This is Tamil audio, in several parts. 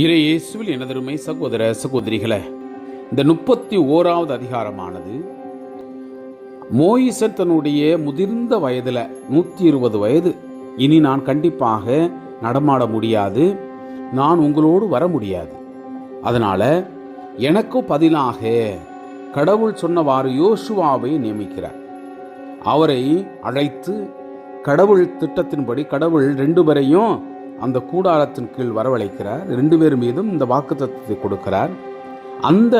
இறையேசுவில் எனதருமை சகோதர சகோதரிகளை இந்த முப்பத்தி ஓராவது அதிகாரமானது மோயிசன் தன்னுடைய முதிர்ந்த வயதில் நூற்றி இருபது வயது. இனி நான் கண்டிப்பாக நடமாட முடியாது நான் உங்களோடு வர முடியாது. அதனால் எனக்கு பதிலாக கடவுள் சொன்னவாறு யோசுவாவை நியமிக்கிறார். அவரை அழைத்து கடவுள் திட்டத்தின்படி கடவுள் ரெண்டு பேரையும் அந்த கூடாரத்தின் கீழ் வரவழைக்கிறார். ரெண்டு பேர் மீதும் இந்த வாக்குத்தத்தத்தை கொடுக்கிறார். அந்த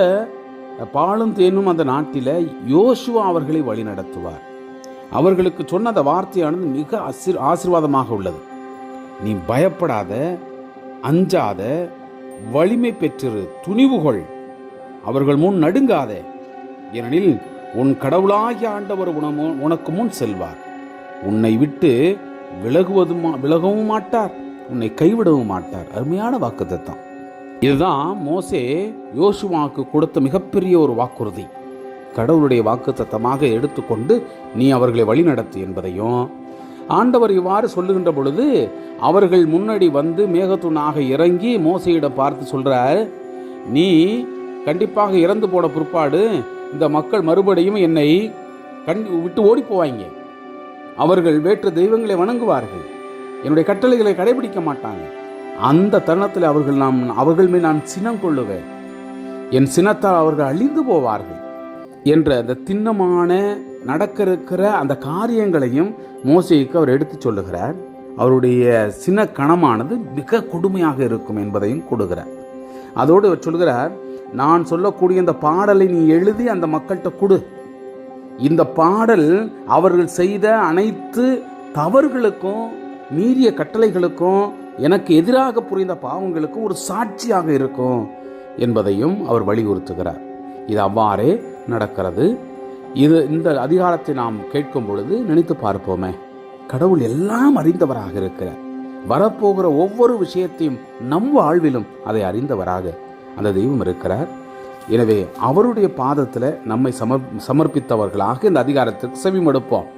பாலும் தேனும் அந்த நாட்டில் யோசுவா அவர்களை வழி நடத்துவார். அவர்களுக்கு சொன்ன அந்த வார்த்தையானது மிக அசிர் ஆசீர்வாதமாக உள்ளது. நீ பயப்படாத அஞ்சாத வலிமை பெற்றிரு துணிவுகொள் அவர்கள் முன் நடுங்காத. ஏனெனில் உன் கடவுளாகிய ஆண்டவர் உனக்கு முன் செல்வார். உன்னை விட்டு விலகுவதுமா விலகவும் மாட்டார். உன்னை கைவிடவும் மாட்டார். அருமையான வாக்குத்தத்தம். இதுதான் மோசே யோசுவாவுக்கு கொடுத்த மிகப்பெரிய ஒரு வாக்குறுதி. கடவுளுடைய வாக்குத்தத்தமாக எடுத்துக்கொண்டு நீ அவர்களை வழிநடத்து என்பதையும் ஆண்டவர் இவ்வாறு சொல்லுகின்ற பொழுது அவர்கள் முன்னாடி வந்து மேகத்துணாக இறங்கி மோசையிடம் பார்த்து சொல்றார் நீ கண்டிப்பாக இறந்து போன பிற்பாடு இந்த மக்கள் மறுபடியும் என்னை கண் விட்டு ஓடி போவாங்க அவர்கள் வேற்று தெய்வங்களை வணங்குவார்கள். என்னுடைய கட்டளைகளை கடைபிடிக்க மாட்டாங்க. அந்த தருணத்தில் அவர்கள் நாம் அவர்கள் மேல் நான் சினம் கொள்ளுவேன். என் சினத்தால் அவர்கள் அழிந்து போவார்கள் என்ற அந்த திண்ணமான நடக்க இருக்கிற அந்த காரியங்களையும் மோசைக்கு அவர் எடுத்து சொல்லுகிறார். அவருடைய சின கணமானது மிக கொடுமையாக இருக்கும் என்பதையும் கொடுக்கிறார் அதோடு அவர் சொல்கிறார் நான் சொல்லக்கூடிய இந்த பாடலை நீ எழுதி அந்த மக்கள்கிட்ட கொடு. இந்த பாடல் அவர்கள் செய்த அனைத்து தவறுகளுக்கும் மீறிய கட்டளைகளுக்கும் எனக்கு எதிராக புரிந்த பாவங்களுக்கும் ஒரு சாட்சியாக இருக்கும் என்பதையும் அவர் வலியுறுத்துகிறார். இது அவ்வாறே நடக்கிறது. இது இந்த அதிகாரத்தை நாம் கேட்கும் பொழுது நினைத்து பார்ப்போமே. கடவுள் எல்லாம் அறிந்தவராக இருக்கிறார். வரப்போகிற ஒவ்வொரு விஷயத்தையும் நம் வாழ்விலும் அதை அறிந்தவராக அந்த தெய்வம் இருக்கிறார். எனவே அவருடைய பாதத்தில் நம்மை சமர் சமர்ப்பித்தவர்களாக இந்த அதிகாரத்திற்கு செவிமடுப்போம்.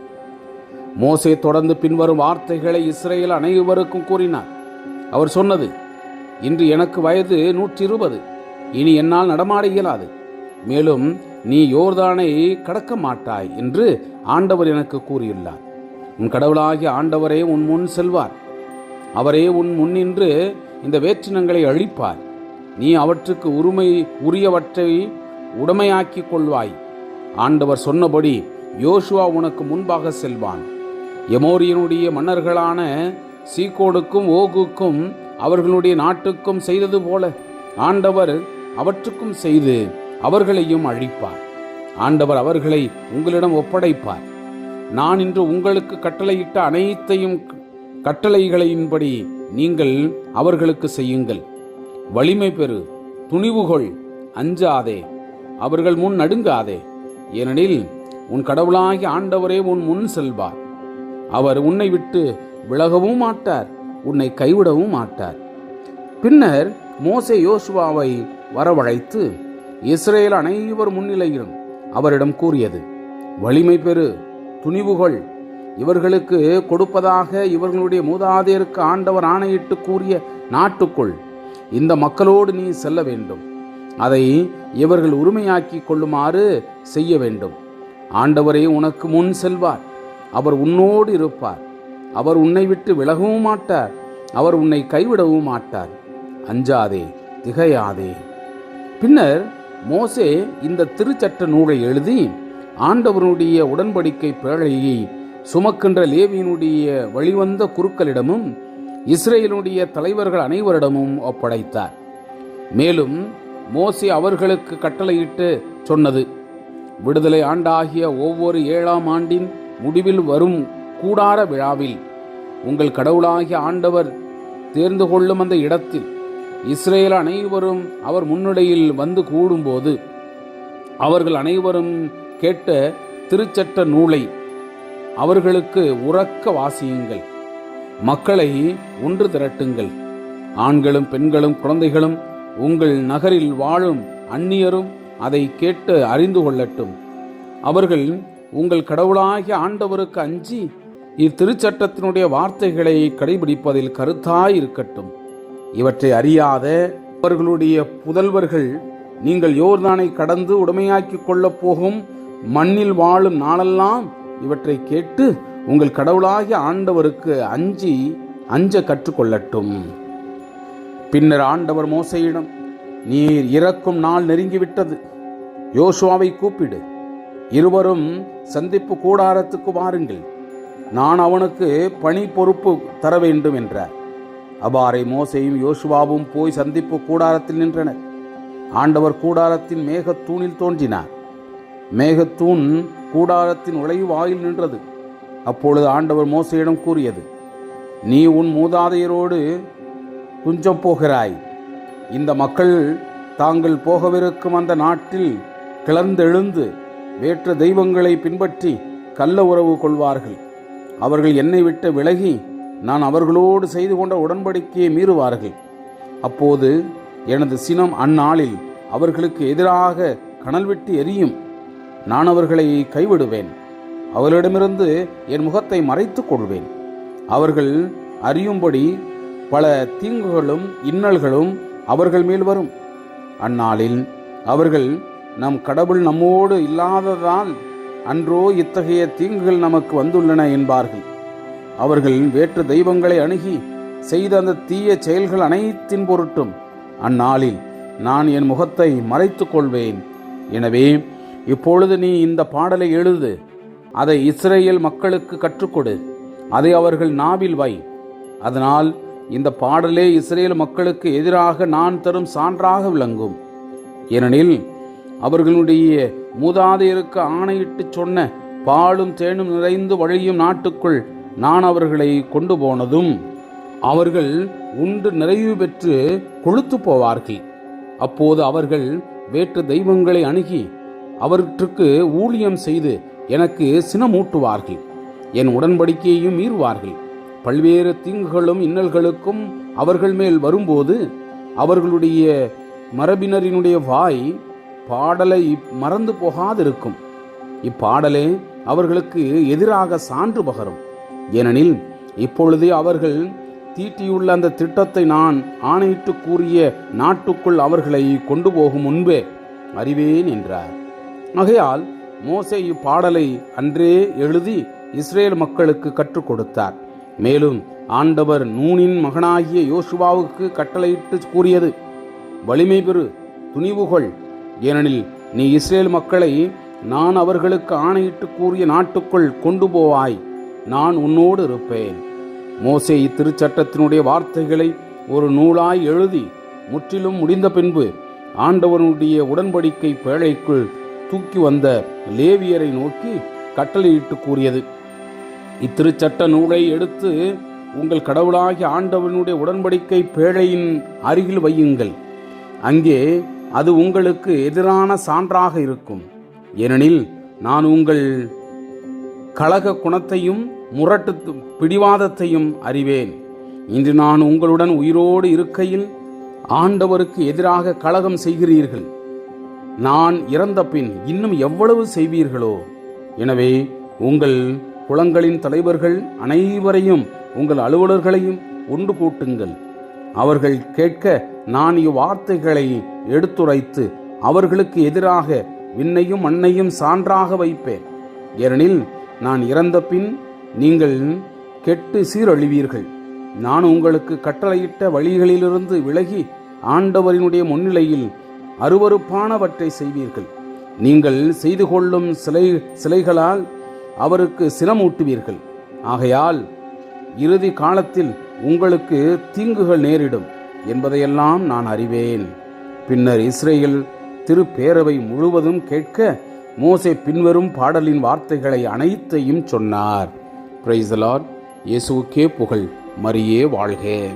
மோசே தொடர்ந்து பின்வரும் வார்த்தைகளை இஸ்ரேல் அனைவருக்கும் கூறினார். அவர் சொன்னது இன்று எனக்கு வயது நூற்றி இருபது இனி என்னால் நடமாட இயலாது. மேலும் நீ யோர்தானை கடக்க மாட்டாய் என்று ஆண்டவர் எனக்கு கூறியுள்ளார். உன் கடவுளாகிய ஆண்டவரே உன் முன் செல்வார். அவரே உன் முன்னின்று இந்த வேற்றினங்களை அழிப்பார். நீ அவற்றுக்கு உரிமை உரியவற்றை உடமையாக்கிக் கொள்வாய். ஆண்டவர் சொன்னபடி யோசுவா உனக்கு முன்பாக செல்வான். எமோரியனுடைய மன்னர்களான சீகோடுக்கும் ஓகுக்கும் அவர்களுடைய நாட்டுக்கும் செய்தது போல ஆண்டவர் அவற்றுக்கும் செய்து அவர்களையும் அழிப்பார். ஆண்டவர் அவர்களை உங்களிடம் ஒப்படைப்பார். நான் இன்று உங்களுக்கு கட்டளையிட்ட அனைத்தையும் கட்டளைகளின்படி நீங்கள் அவர்களுக்கு செய்யுங்கள். வலிமை பெறு துணிவுகொள் அஞ்சாதே அவர்கள் முன் நடுங்காதே. ஏனெனில் உன் கடவுளாகி ஆண்டவரே உன் முன் செல்வார். அவர் உன்னை விட்டு விலகவும் மாட்டார் உன்னை கைவிடவும் மாட்டார். பின்னர் மோசே யோசுவாவை வரவழைத்து இஸ்ரேல் அனைவர் முன்னிலையிலும் அவரிடம் கூறியது வலிமை பெறு துணிவுகள். இவர்களுக்கு கொடுப்பதாக இவர்களுடைய மூதாதையருக்கு ஆண்டவர் ஆணையிட்டு கூறிய நாட்டுக்குள் இந்த மக்களோடு நீ செல்ல வேண்டும். அதை இவர்கள் உரிமையாக்கி கொள்ளுமாறு செய்ய வேண்டும். ஆண்டவரே உனக்கு முன் செல்வார். அவர் உன்னோடு இருப்பார். அவர் உன்னை விட்டு விலகவும் மாட்டார். அவர் உன்னை கைவிடவும் மாட்டார். அஞ்சாதே திகையாதே. பின்னர் மோசே இந்த திருச்சட்ட நூலை எழுதி ஆண்டவனுடைய உடன்படிக்கை பேழையை சுமக்கின்ற லேவியினுடைய வழிவந்த குருக்களிடமும் இஸ்ரேலுடைய தலைவர்கள் அனைவரிடமும் ஒப்படைத்தார். மேலும் மோசே அவர்களுக்கு கட்டளையிட்டு சொன்னது விடுதலை ஆண்டாகிய ஒவ்வொரு ஏழாம் ஆண்டின் முடிவில் வரும் கூடார விழாவில் உங்கள் கடவுளாகிய ஆண்டவர் தேர்ந்து கொள்ளும் அந்த இடத்தில் இஸ்ரேல் அனைவரும் அவர் முன்னிலையில் வந்து கூடும்போது அவர்கள் அனைவரும் கேட்ட திருச்சட்ட நூலை அவர்களுக்கு உறக்க வாசியுங்கள். மக்களை ஒன்று திரட்டுங்கள். ஆண்களும் பெண்களும் குழந்தைகளும் உங்கள் நகரில் வாழும் அந்நியரும் அதை கேட்டு அறிந்து கொள்ளட்டும். அவர்கள் உங்கள் கடவுளாகிய ஆண்டவருக்கு அஞ்சி இத்திருச்சட்டத்தினுடைய வார்த்தைகளை கடைபிடிப்பதில் கருத்தாய் இருக்கட்டும் இவற்றை அறியாத அவர்களுடைய புதல்வர்கள் நீங்கள் யோர்தானை கடந்து உடமையாக்கிக் கொள்ளப் போகும் மண்ணில் வாழும் நாளெல்லாம் இவற்றை கேட்டு உங்கள் கடவுளாகிய ஆண்டவருக்கு அஞ்சி அஞ்ச கற்றுக்கொள்ளட்டும். பின்னர் ஆண்டவர் மோசையிடம் நீர் இறக்கும் நாள் நெருங்கிவிட்டது. யோசுவாவை கூப்பிடு. இருவரும் சந்திப்பு கூடாரத்துக்கு வாருங்கள். நான் அவனுக்கு பணி பொறுப்பு தர வேண்டும் என்றார். அபாரை மோசையும் யோசுவாவும் போய் சந்திப்பு கூடாரத்தில் நின்றனர். ஆண்டவர் கூடாரத்தின் மேகத்தூணில் தோன்றினார். மேகத்தூண் கூடாரத்தின் உழைவு வாயில் நின்றது. அப்பொழுது ஆண்டவர் மோசையிடம் கூறியது நீ உன் மூதாதையரோடு துஞ்சம் போகிறாய். இந்த மக்கள் தாங்கள் போகவிருக்கும் அந்த நாட்டில் கிளர்ந்தெழுந்து வேற்ற தெய்வங்களை பின்பற்றி கள்ள உறவு கொள்வார்கள். அவர்கள் என்னை விட்டு விலகி நான் அவர்களோடு செய்து கொண்ட உடன்படிக்கையை மீறுவார்கள். அப்போது எனது சினம் அந்நாளில் அவர்களுக்கு எதிராக கனல் விட்டு எரியும். நான் அவர்களை கைவிடுவேன். அவர்களிடமிருந்து என் முகத்தை மறைத்துக் கொள்வேன். அவர்கள் அறியும்படி பல தீங்குகளும் இன்னல்களும் அவர்கள் மேல் வரும். அந்நாளில் அவர்கள் நம் கடவுள் நம்மோடு இல்லாததால் அன்றோ இத்தகைய தீங்குகள் நமக்கு வந்துள்ளன என்பார்கள். அவர்கள் வேற்று தெய்வங்களை அணுகி செய்த அந்த தீய செயல்கள் அனைத்தின் பொருட்டும் அந்நாளில் நான் என் முகத்தை மறைத்து கொள்வேன். எனவே இப்பொழுது நீ இந்த பாடலை எழுது அதை இஸ்ரேல் மக்களுக்கு கற்றுக்கொடு அதை அவர்கள் நாவில் வை. அதனால் இந்த பாடலே இஸ்ரேல் மக்களுக்கு எதிராக நான் தரும் சான்றாக விளங்கும். ஏனெனில் அவர்களுடைய மூதாதையருக்கு ஆணையிட்டு சொன்ன பாலும் தேனும் நிறைந்து வழியும் நாட்டுக்குள் நான் அவர்களை கொண்டு போனதும் அவர்கள் உண்டு நிறைவு பெற்று கொழுத்து போவார்கள். அப்போது அவர்கள் வேற்று தெய்வங்களை அணுகி அவற்றுக்கு ஊழியம் செய்து எனக்கு சினமூட்டுவார்கள். என் உடன்படிக்கையையும் மீறுவார்கள். பல்வேறு தீங்குகளும் இன்னல்களுக்கும் அவர்கள் மேல் வரும்போது அவர்களுடைய மரபினரினுடைய வாய் பாடலை மறந்து போகாதிருக்கும். இப்பாடலே அவர்களுக்கு எதிராக சான்று பகரும். ஏனெனில் இப்பொழுதே அவர்கள் தீட்டியுள்ள அந்த திட்டத்தை நான் ஆணையிட்டு கூறிய நாட்டுக்குள் அவர்களை கொண்டு போகும் முன்பே அறிவேன் என்றார். ஆகையால் மோசே இப்பாடலை அன்றே எழுதி இஸ்ரேல் மக்களுக்கு கற்றுக் கொடுத்தார். மேலும் ஆண்டவர் நூனின் மகனாகிய யோசுவாவுக்கு கட்டளையிட்டு கூறியது வலிமை பெறு துணிவுகொள் ஏனெனில் நீ இஸ்ரேல் மக்களை நான் அவர்களுக்கு ஆணையிட்டு கூறிய நாட்டுக்குள் கொண்டு போவாய். நான் உன்னோடு இருப்பேன். மோசே இத்திருச்சட்டத்தினுடைய வார்த்தைகளை ஒரு நூலாய் எழுதி முற்றிலும் முடிந்த பின்பு ஆண்டவனுடைய உடன்படிக்கை பேழைக்குள் தூக்கி வந்த லேவியரை நோக்கி கட்டளையிட்டு கூறியது. இத்திருச்சட்ட நூலை எடுத்து உங்கள் கடவுளாகிய ஆண்டவனுடைய உடன்படிக்கை பேழையின் அருகில் வையுங்கள். அங்கே அது உங்களுக்கு எதிரான சான்றாக இருக்கும். ஏனெனில் நான் உங்கள் கழக குணத்தையும் முரட்டு பிடிவாதத்தையும் அறிவேன். இன்று நான் உங்களுடன் உயிரோடு இருக்கையில் ஆண்டவருக்கு எதிராக கழகம் செய்கிறீர்கள். நான் இறந்த பின் இன்னும் எவ்வளவு செய்வீர்களோ? எனவே உங்கள் குளங்களின் தலைவர்கள் அனைவரையும் உங்கள் அலுவலர்களையும் ஒன்று கூட்டுங்கள். அவர்கள் கேட்க நான் இவ்வார்த்தைகளை எடுத்துரைத்து அவர்களுக்கு எதிராக விண்ணையும் மண்ணையும் சான்றாக வைப்பேன். ஏனெனில் நான் இறந்த பின் நீங்கள் கெட்டு சீரழிவீர்கள். நான் உங்களுக்கு கட்டளையிட்ட வழிகளிலிருந்து விலகி ஆண்டவரினுடைய முன்னிலையில் அருவறுப்பானவற்றை செய்வீர்கள். நீங்கள் செய்து கொள்ளும் சிலை சிலைகளால் அவருக்கு சினமூட்டுவீர்கள். ஆகையால் இறுதி காலத்தில் உங்களுக்கு தீங்குகள் நேரிடும் என்பதையெல்லாம் நான் அறிவேன். பின்னர் இஸ்ரேல் திருப்பேரவை முழுவதும் கேட்க மோசே பின்வரும் பாடலின் வார்த்தைகளை அனைத்தையும் சொன்னார். பிரைசலார் இயேசுக்கே புகழ். மரியே வாழ்க.